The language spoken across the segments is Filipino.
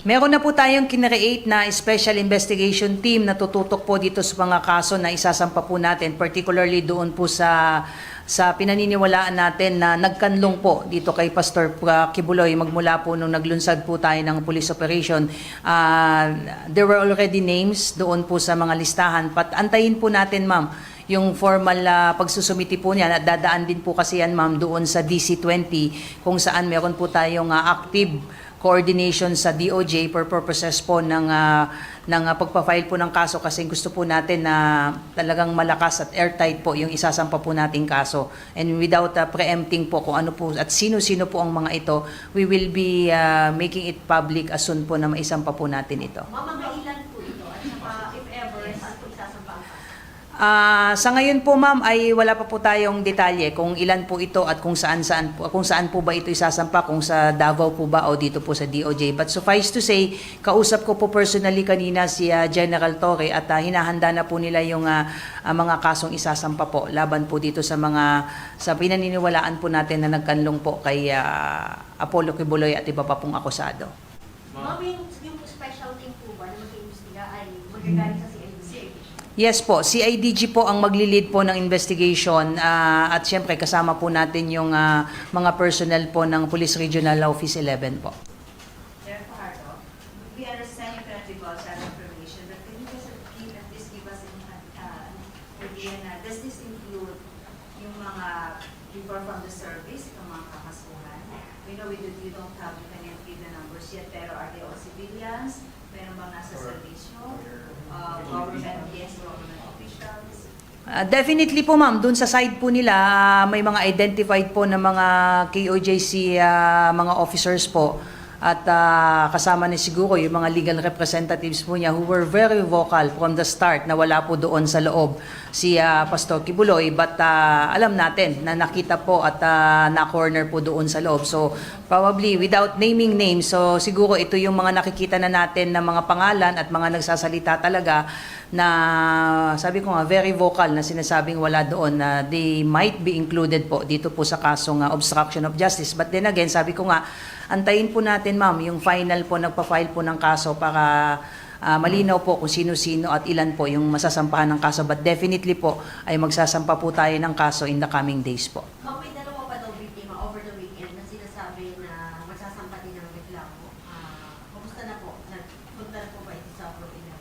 Meron na po tayong kinreate na special investigation team na tututok po dito sa mga kaso na isasampa po natin, particularly doon po sa sa pinaniniwalaan natin na nagkanlong po dito kay Pastor Kibuloy magmula po nung naglunsad po tayo ng police operation. Uh, there were already names doon po sa mga listahan. But antayin po natin, ma'am, yung formal uh, pagsusumiti po niya, at dadaan din po kasi yan ma'am doon sa DC-20 kung saan meron po tayong uh, active coordination sa DOJ for purposes po ng uh, ng uh, pagpa-file po ng kaso kasi gusto po natin na talagang malakas at airtight po yung isasampa po nating kaso. And without uh, preempting po kung ano po at sino-sino po ang mga ito, we will be uh, making it public as soon po na maisampa po natin ito. Mama, mga ilan po ito? At saka, if ever, saan po isasampa ang kaso? Ah, sa ngayon po ma'am ay wala pa po tayong detalye kung ilan po ito at kung saan saan po kung saan po ba ito isasampa kung sa Davao po ba o dito po sa DOJ. But suffice to say, kausap ko po personally kanina si ah, General Torre at ah, hinahanda na po nila yung ah, ah, mga kasong isasampa po laban po dito sa mga sa pinaniniwalaan po natin na nagkanlong po kay ah, Apollo Kibuloy at iba pa pong akusado. Ma'am, yung, special team po ba na mag-iimbestiga ay magagaling sa? Yes po, CIDG po ang magli-lead po ng investigation ah, at siyempre kasama po natin yung ah, mga personnel po ng Police Regional Office 11 po. Sir Fajardo, we understand you cannot divulge that information, but can you just give, at least give us an uh, idea na, does this include yung mga before from the service, yung mga kakasuhan? We know we do, you don't have, you cannot give the numbers yet, pero are they all civilians? Meron bang nasa servisyo? Uh, government, yes, government officials? Ah, definitely po ma'am, dun sa side po nila ah, may mga identified po na mga KOJC ah, mga officers po at ah, kasama ni siguro yung mga legal representatives po niya who were very vocal from the start na wala po doon sa loob si ah, Pastor Kibuloy but ah, alam natin na nakita po at ah, na-corner po doon sa loob. So probably without naming names, so siguro ito yung mga nakikita na natin na mga pangalan at mga nagsasalita talaga na sabi ko nga very vocal na sinasabing wala doon na they might be included po dito po sa kasong ah, obstruction of justice. But then again, sabi ko nga, antayin po natin ma'am yung final po, nagpa-file po ng kaso para ah, malinaw po kung sino-sino at ilan po yung masasampahan ng kaso. But definitely po ay magsasampa po tayo ng kaso in the coming days po. Ma'am, may dalawa pa daw biktima over the weekend na sinasabi na magsasampa din ng reklamo. Ah, kumusta na po? Nagpunta na po ba ito sa probinsya?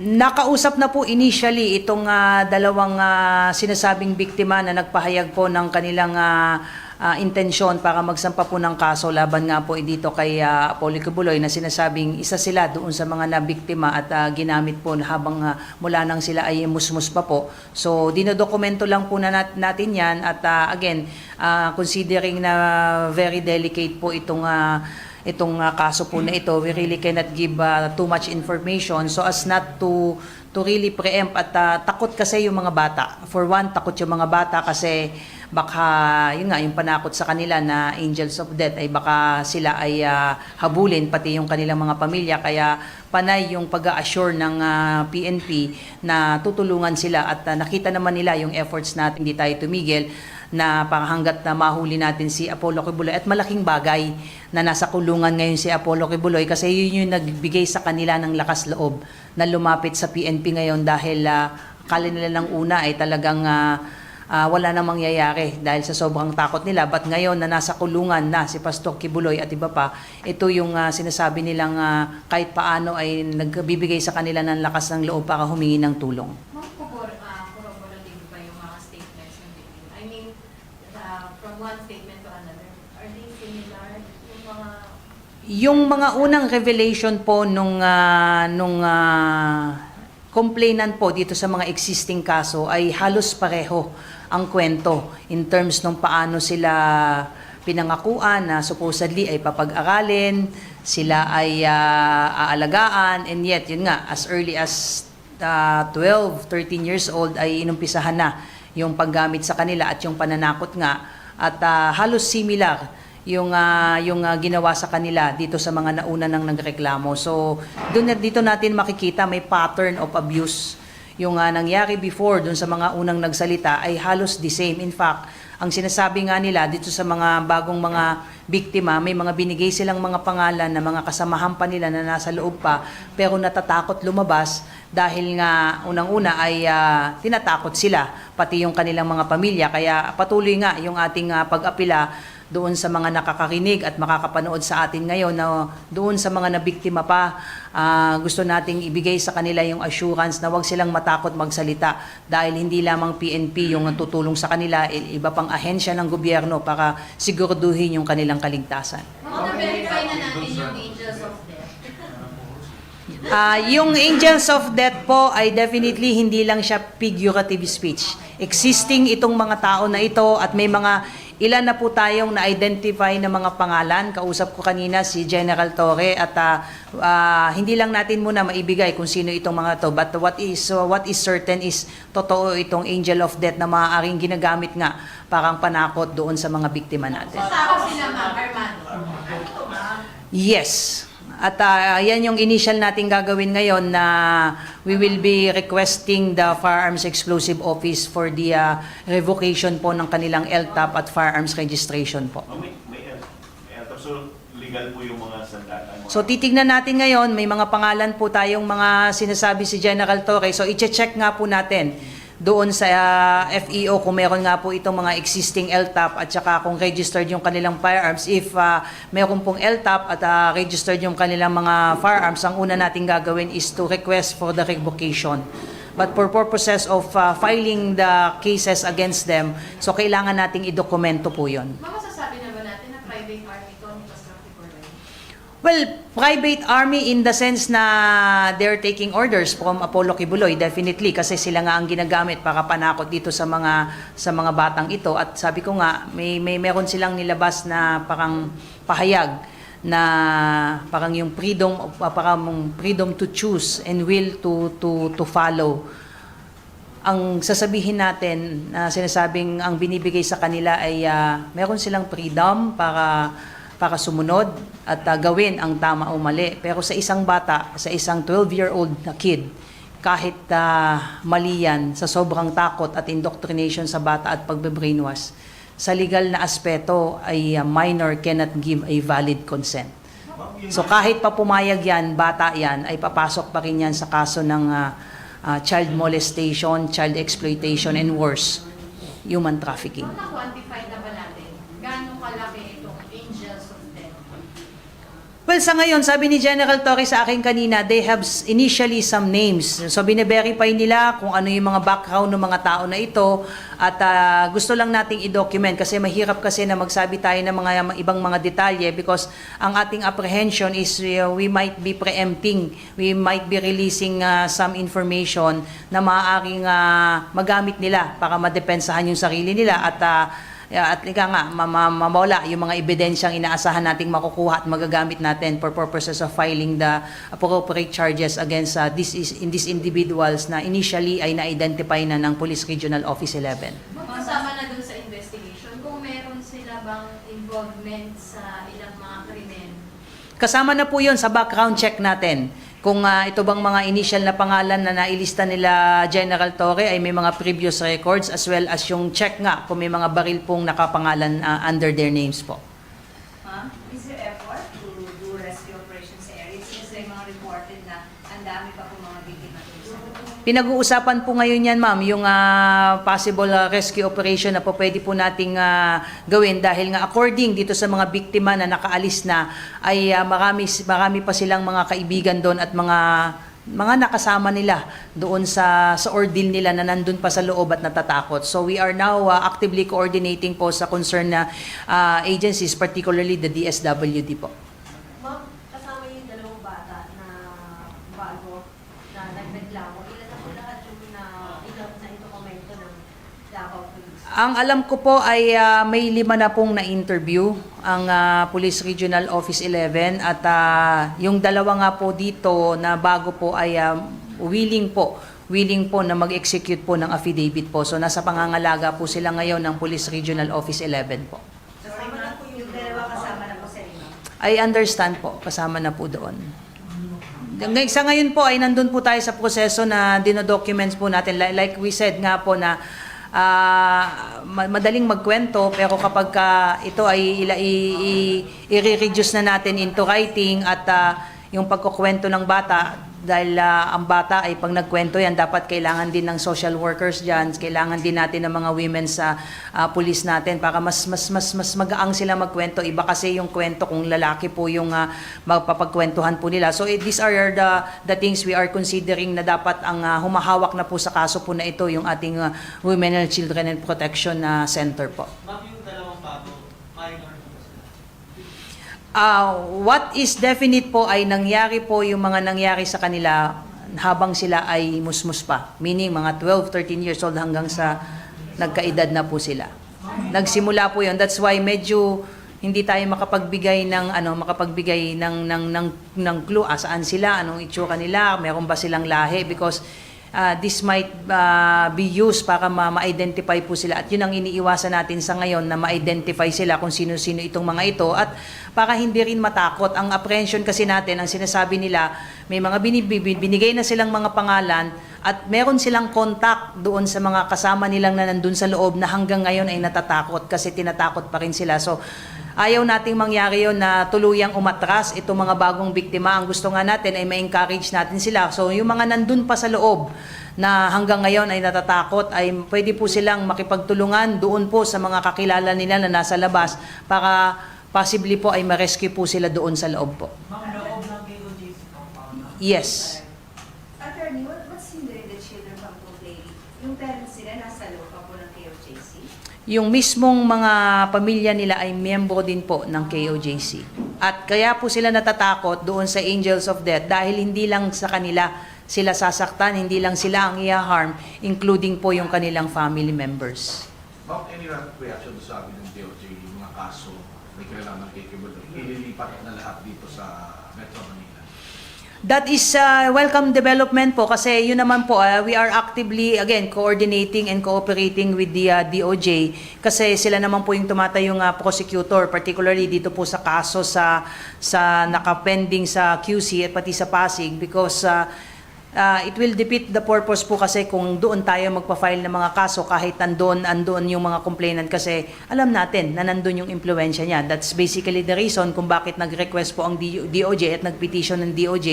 Nakausap na po initially itong ah, dalawang ah, sinasabing biktima na nagpahayag po ng kanilang ah, ah, intensyon para magsampa po ng kaso laban nga po dito kay uh, Apollo na sinasabing isa sila doon sa mga nabiktima at ah, ginamit po habang ah, mula nang sila ay musmus pa po. So dinodokumento lang po na nat- natin yan at ah, again, ah, considering na very delicate po itong ah, itong uh, kaso po na ito, we really cannot give uh, too much information. So as not to to really preempt at uh, takot kasi yung mga bata. For one, takot yung mga bata kasi baka yun nga yung panakot sa kanila na angels of death ay baka sila ay uh, habulin pati yung kanilang mga pamilya. Kaya panay yung pag-assure ng uh, PNP na tutulungan sila at uh, nakita naman nila yung efforts natin hindi tayo tumigil na hanggat na mahuli natin si Apollo Kibuloy at malaking bagay na nasa kulungan ngayon si Apollo Kibuloy kasi yun yung nagbigay sa kanila ng lakas loob na lumapit sa PNP ngayon dahil uh, akala nila ng una ay talagang ah, ah, wala na mangyayari dahil sa sobrang takot nila. But ngayon na nasa kulungan na si Pastor Kibuloy at iba pa, ito yung ah, sinasabi nilang ah, kahit paano ay nagbibigay sa kanila ng lakas ng loob para humingi ng tulong. Ma'am, kubor, uh, corroborative ba yung mga statements ng victim? I mean, uh, from one statement to another, are they similar? Yung mga Yung mga unang revelation po nung ah, nung ah, complainant po dito sa mga existing kaso ay halos pareho ang kwento in terms nung paano sila pinangakuan na supposedly ay papag-aralin, sila ay ah, aalagaan and yet yun nga as early as ah, 12, 13 years old ay inumpisahan na yung paggamit sa kanila at yung pananakot nga. At ah, halos similar yung ah, yung ah, ginawa sa kanila dito sa mga nauna nang nagreklamo. So, doon dito natin makikita may pattern of abuse. Yung ah, nangyari before doon sa mga unang nagsalita ay halos the same. In fact, ang sinasabi nga nila dito sa mga bagong mga biktima, may mga binigay silang mga pangalan na mga kasamahan pa nila na nasa loob pa, pero natatakot lumabas dahil nga unang-una ay ah, tinatakot sila, pati yung kanilang mga pamilya. Kaya patuloy nga yung ating ah, pag-apila doon sa mga nakakarinig at makakapanood sa atin ngayon na doon sa mga nabiktima pa, ah, gusto nating ibigay sa kanila yung assurance na wag silang matakot magsalita dahil hindi lamang PNP yung tutulong sa kanila, i- iba pang ahensya ng gobyerno para siguraduhin yung kanilang kaligtasan. Na natin yung angels of. Ah, yung angels of death po ay definitely hindi lang siya figurative speech. Existing itong mga tao na ito at may mga ilan na po tayong na-identify na mga pangalan. Kausap ko kanina si General Torre at ah, ah, hindi lang natin muna maibigay kung sino itong mga to. But what is so what is certain is totoo itong angel of death na maaaring ginagamit nga parang panakot doon sa mga biktima natin. Armando. Yes. At ah, yan yung initial nating gagawin ngayon na we will be requesting the Firearms Explosive Office for the ah, revocation po ng kanilang LTAP at firearms registration po. Oh, may, may, may ato. So, legal po yung mga sandata. So titignan natin ngayon, may mga pangalan po tayong mga sinasabi si General Torre. So i-check nga po natin doon sa ah, FEO kung meron nga po itong mga existing LTAP at saka kung registered yung kanilang firearms. If ah, meron pong LTAP at ah, registered yung kanilang mga firearms, ang una nating gagawin is to request for the revocation. But for purposes of ah, filing the cases against them, so kailangan nating idokumento po yon. Ma'am, masasabi na ba natin na private army to ni Pastor Tiburay? Well, private army in the sense na they're taking orders from Apollo Kibuloy definitely. Kasi sila nga ang ginagamit para panakot dito sa mga sa mga batang ito. At sabi ko nga may may meron silang nilabas na parang pahayag na parang yung freedom of- parang freedom to choose and will to to to follow. Ang sasabihin natin na sinasabing ang binibigay sa kanila ay ah, meron silang freedom para para sumunod at ah, gawin ang tama o mali. Pero sa isang bata, sa isang 12-year-old na kid, kahit ah, mali yan, sa sobrang takot at indoctrination sa bata at pagbe-brainwash, sa legal na aspeto ay ah, minor cannot give a valid consent. So kahit pa pumayag yan, bata yan, ay papasok pa rin yan sa kaso ng ah, ah, child molestation, child exploitation, and worse, human trafficking. Ma'am, na-quantify na ba natin? Gaano kalaki itong angels of death? Well, sa ngayon, sabi ni General Torre sa akin kanina, they have initially some names. So, bine-verify nila kung ano yung mga background ng mga tao na ito. At ah, gusto lang nating i-document kasi mahirap kasi na magsabi tayo ng mga ibang mga detalye because ang ating apprehension is uh, we might be preempting, we might be releasing uh, some information na maaaring uh, magamit nila para madepensahan yung sarili nila at uh, at ika nga, ma- ma- mamawala yung mga ebidensyang inaasahan nating makukuha at magagamit natin for purposes of filing the appropriate charges against uh, this is, in these individuals na initially ay na-identify na ng Police Regional Office 11. Ma'am, kasama na dun sa investigation, kung meron sila bang involvement sa ilang mga krimen, Kasama na po yun sa background check natin. Kung ah, ito bang mga initial na pangalan na nailista nila General Torre ay may mga previous records as well as yung check nga kung may mga baril pong nakapangalan ah, under their names po. Is there effort to do rescue operation sa area? Since may mga reported na ang dami pa po mga biktima Pinag-uusapan po ngayon yan, ma'am, yung ah, possible ah, rescue operation na po pwede po nating ah, gawin dahil nga according dito sa mga biktima na nakaalis na ay ah, marami, marami pa silang mga kaibigan doon at mga mga nakasama nila doon sa sa ordeal nila na nandun pa sa loob at natatakot. So we are now ah, actively coordinating po sa concern na ah, agencies, particularly the DSWD po. Ma'am, kasama yung dalawang bata na bago na nagreklamo. Ilan na po lahat yung na ilan na ito komento ng? Ang alam ko po ay ah, may lima na pong na-interview ang ah, Police Regional Office 11 at ah, yung dalawa nga po dito na bago po ay ah, willing po willing po na mag-execute po ng affidavit po. So nasa pangangalaga po sila ngayon ng Police Regional Office 11 po. Kasama na po yung dalawa kasama na po sa inyo. I understand po, kasama na po doon. Sa ngayon po ay nandun po tayo sa proseso na dinodocuments po natin. Li- Like we said nga po na ah, ma- madaling magkwento pero kapag ka ito ay i-reduce na natin into writing at ah, yung pagkukwento ng bata dahil ah, ang bata ay pag nagkwento yan dapat kailangan din ng social workers diyan kailangan din natin ng mga women sa ah, police natin para mas mas mas mas magaang sila magkwento. Iba kasi yung kwento kung lalaki po yung ah, magpapagkwentuhan po nila. So eh, these are the the things we are considering na dapat ang ah, humahawak na po sa kaso po na ito yung ating ah, Women and Children and Protection ah, Center po. Ma'am, Ah, what is definite po ay nangyari po yung mga nangyari sa kanila habang sila ay musmus pa. Meaning mga 12, 13 years old hanggang sa nagkaedad na po sila. Nagsimula po yun. That's why medyo hindi tayo makapagbigay ng ano makapagbigay ng ng ng ng clue ah, saan sila anong itsura nila meron ba silang lahi because uh, this might uh, be used para ma- ma-identify po sila. At yun ang iniiwasan natin sa ngayon na ma-identify sila kung sino-sino itong mga ito at para hindi rin matakot. Ang apprehension kasi natin ang sinasabi nila may mga binibig, binigay na silang mga pangalan at meron silang contact doon sa mga kasama nilang na nandun sa loob na hanggang ngayon ay natatakot kasi tinatakot pa rin sila. So Ayaw nating mangyari yon na tuluyang umatras itong mga bagong biktima. Ang gusto nga natin ay ma-encourage natin sila. So yung mga nandun pa sa loob na hanggang ngayon ay natatakot ay pwede po silang makipagtulungan doon po sa mga kakilala nila na nasa labas para possibly po ay ma-rescue po sila doon sa loob po. Yes. Attorney, what, what's hindering the children from complaining? Yung parents nila nasa loob pa po ng KOJC? Yung mismong mga pamilya nila ay miyembro din po ng KOJC. At kaya po sila natatakot doon sa Angels of Death dahil hindi lang sa kanila sila sasaktan, hindi lang sila ang i-harm, including po yung kanilang family members. Ma'am, any reaction to sabi ng DOJ, yung mga kaso may kinalaman kay Kibuloy, ililipat na lahat dito sa Metro Manila? That is uh, welcome development po kasi yun naman po uh, we are actively again coordinating and cooperating with the uh, DOJ kasi sila naman po yung tumatayong uh, prosecutor particularly dito po sa kaso sa sa nakapending sa QC at pati sa Pasig because uh, uh, it will defeat the purpose po kasi kung doon tayo magpa-file ng mga kaso kahit nandun, andun yung mga complainant kasi alam natin na nandun yung impluensya niya. That's basically the reason kung bakit nag-request po ang DOJ at nag-petition ng DOJ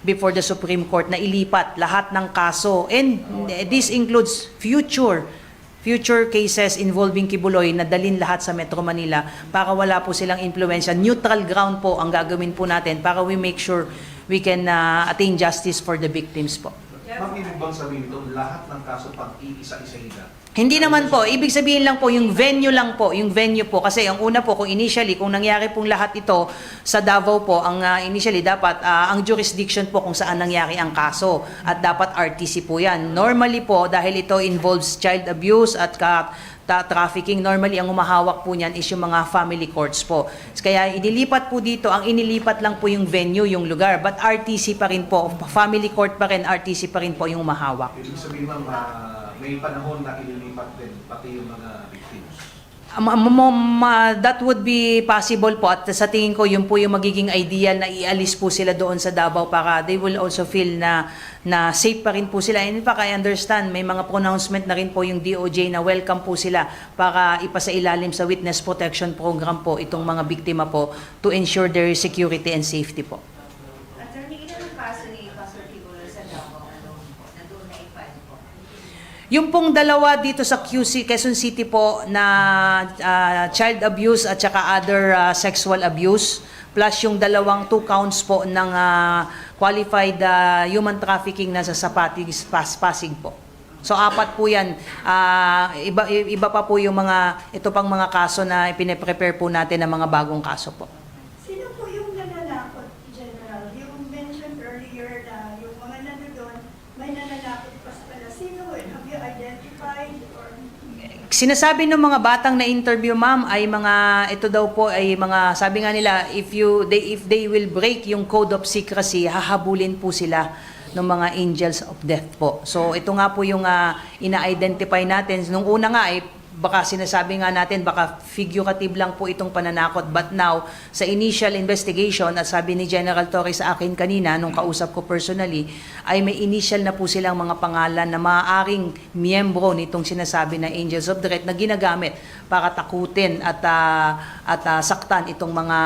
before the Supreme Court na ilipat lahat ng kaso. And this includes future future cases involving Kibuloy na dalin lahat sa Metro Manila para wala po silang impluensya. Neutral ground po ang gagawin po natin para we make sure we can uh, attain justice for the victims po. Ma'am, ibig bang sabihin ito, lahat ng kaso pag iisa-isahin na? Hindi naman po, ibig sabihin lang po yung venue lang po, yung venue po kasi ang una po kung initially kung nangyari pong lahat ito sa Davao po, ang uh, initially dapat uh, ang jurisdiction po kung saan nangyari ang kaso at dapat RTC po 'yan. Normally po dahil ito involves child abuse at ka, ta- trafficking, normally ang umahawak po niyan is yung mga family courts po. Kaya inilipat po dito, ang inilipat lang po yung venue, yung lugar, but RTC pa rin po, family court pa rin, RTC pa rin po yung umahawak. Ibig sabihin ma'am, ah, may panahon na ililipat din pati yung mga victims. That would be possible po at sa tingin ko yun po yung magiging ideal na ialis po sila doon sa Davao para they will also feel na na safe pa rin po sila. And in fact, I understand may mga pronouncement na rin po yung DOJ na welcome po sila para ipasailalim sa witness protection program po itong mga biktima po to ensure their security and safety po. Attorney, ilan ang kaso ni Pastor Kibuloy sa Davao alone po na doon na i-file po? Yung pong dalawa dito sa QC, Quezon City po na ah, child abuse at saka other ah, sexual abuse plus yung dalawang two counts po ng ah, qualified ah, human trafficking na sa Sapati Pas Pasig po. So apat po 'yan. Ah, iba iba pa po yung mga ito pang mga kaso na ipine-prepare po natin ng mga bagong kaso po. Sino po yung nananakot, General? Yung mentioned earlier na yung mga nandun, may nananakot pa sa kanila. Sino yun? Have you identified or Sinasabi ng mga batang na interview ma'am ay mga ito daw po ay mga sabi nga nila if you they if they will break yung code of secrecy hahabulin po sila ng mga angels of death po. So ito nga po yung ah, ina-identify natin nung una nga ay baka sinasabi nga natin, baka figurative lang po itong pananakot. But now, sa initial investigation, at sabi ni General Torres sa akin kanina, nung kausap ko personally, ay may initial na po silang mga pangalan na maaaring miyembro nitong sinasabi na Angels of the na ginagamit para takutin at, ah, at ah, saktan itong mga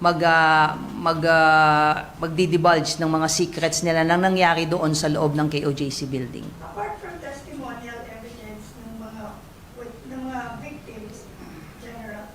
mag, ah, mag, ah, magdi-divulge ng mga secrets nila na nangyari doon sa loob ng KOJC building. Apart from testimonial evidence ng mga wit- ng mga victims, General,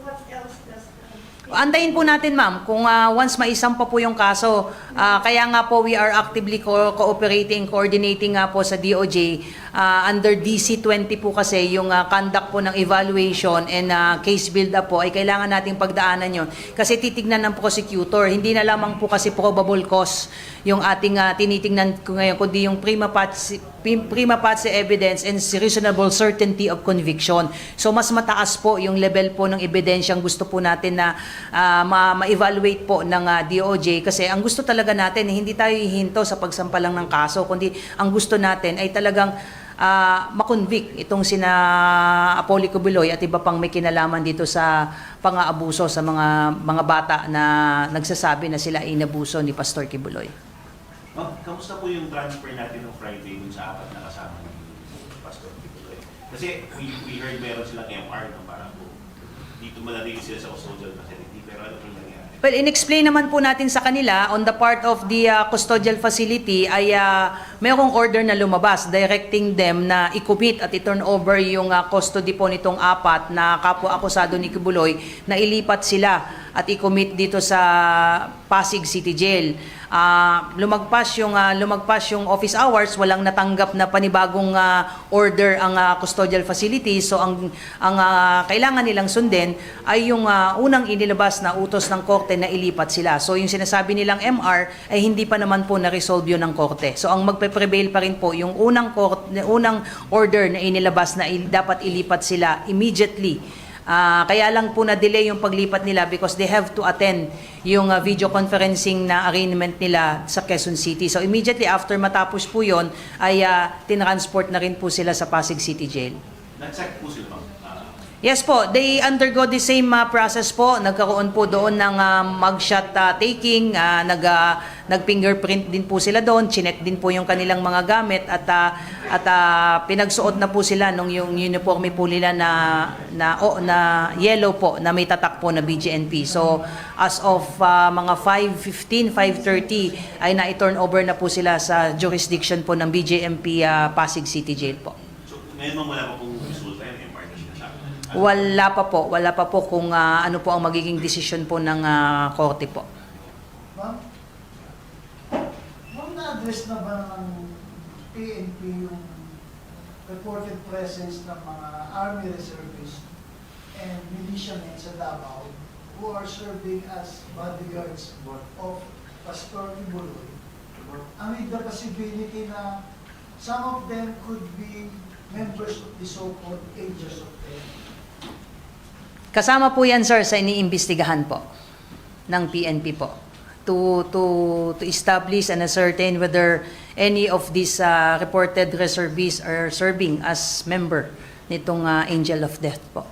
what else does the Antayin po natin ma'am kung ah, once maisampa po yung kaso. ah, kaya nga po we are actively co- cooperating, coordinating nga po sa DOJ. ah, under DC-20 po kasi yung ah, conduct po ng evaluation and ah, case build-up po ay kailangan nating pagdaanan yon Kasi titignan ng prosecutor, hindi na lamang po kasi probable cause yung ating ah, tinitingnan ko ngayon, kundi yung prima facie, prima facie evidence and reasonable certainty of conviction. So mas mataas po yung level po ng ebidensyang gusto po natin na ma- ma-evaluate po ng ah, DOJ kasi ang gusto talaga natin hindi tayo hihinto sa pagsampalang ng kaso kundi ang gusto natin ay talagang ah, makonvict itong sina Apollo Cubiloy at iba pang may kinalaman dito sa pang-aabuso sa mga mga bata na nagsasabi na sila ay inabuso ni Pastor Kibuloy. Ma'am, kamusta po yung transfer natin ng Friday dun sa apat na kasama ni Pastor Picoloy? Kasi we, we heard meron silang MR na parang po, dito malating sila sa custodial facility, pero ano po nangyari? Well, in-explain naman po natin sa kanila on the part of the uh, custodial facility ay uh, mayroong order na lumabas directing them na i-commit at i-turn over yung uh, custody po nitong apat na kapwa akusado ni Kibuloy na ilipat sila at i-commit dito sa Pasig City Jail. Ah, lumagpas yung ah, lumagpas yung office hours, walang natanggap na panibagong ah, order ang ah, custodial facility. So ang ang ah, kailangan nilang sundin ay yung ah, unang inilabas na utos ng korte na ilipat sila. So yung sinasabi nilang MR ay hindi pa naman po na-resolve yun ng korte. So ang magpe-prevail pa rin po yung unang court, unang order na inilabas na il- dapat ilipat sila immediately Ah, kaya lang po na-delay yung paglipat nila because they have to attend yung ah, video conferencing na arraignment nila sa Quezon City. So immediately after matapos po yon ay ah, tinransport na rin po sila sa Pasig City Jail. Nag-check po sila, ma'am. Yes po, they undergo the same ah, process po. Nagkaroon po doon ng ah, mugshot ah, taking, ah, nag ah, nag-fingerprint din po sila doon, chinek din po yung kanilang mga gamit at ah, at ah, pinagsuot na po sila nung yung uniforme po nila na na o, na yellow po na may tatak po na BGNP. So as of ah, mga 5:15, 5:30 ay na-turn over na po sila sa jurisdiction po ng BJMP ah, Pasig City Jail po. so, ngayon ma'am, wala pa pong resulta yung MR na sinasabi. Ano? Wala pa po, wala pa po kung ah, ano po ang magiging desisyon po ng ah, korte po. Ma'am, ma'am, na-address na ba ng PNP yung reported presence ng mga Army reservists and militiamen sa Davao who are serving as bodyguards of Pastor Ibuloy amid the possibility na some of them could be members of the so-called Angels of Death. Kasama po yan sir sa iniimbestigahan po ng PNP po to to to establish and ascertain whether any of these ah, reported reservists are serving as member nitong ah, Angel of Death po.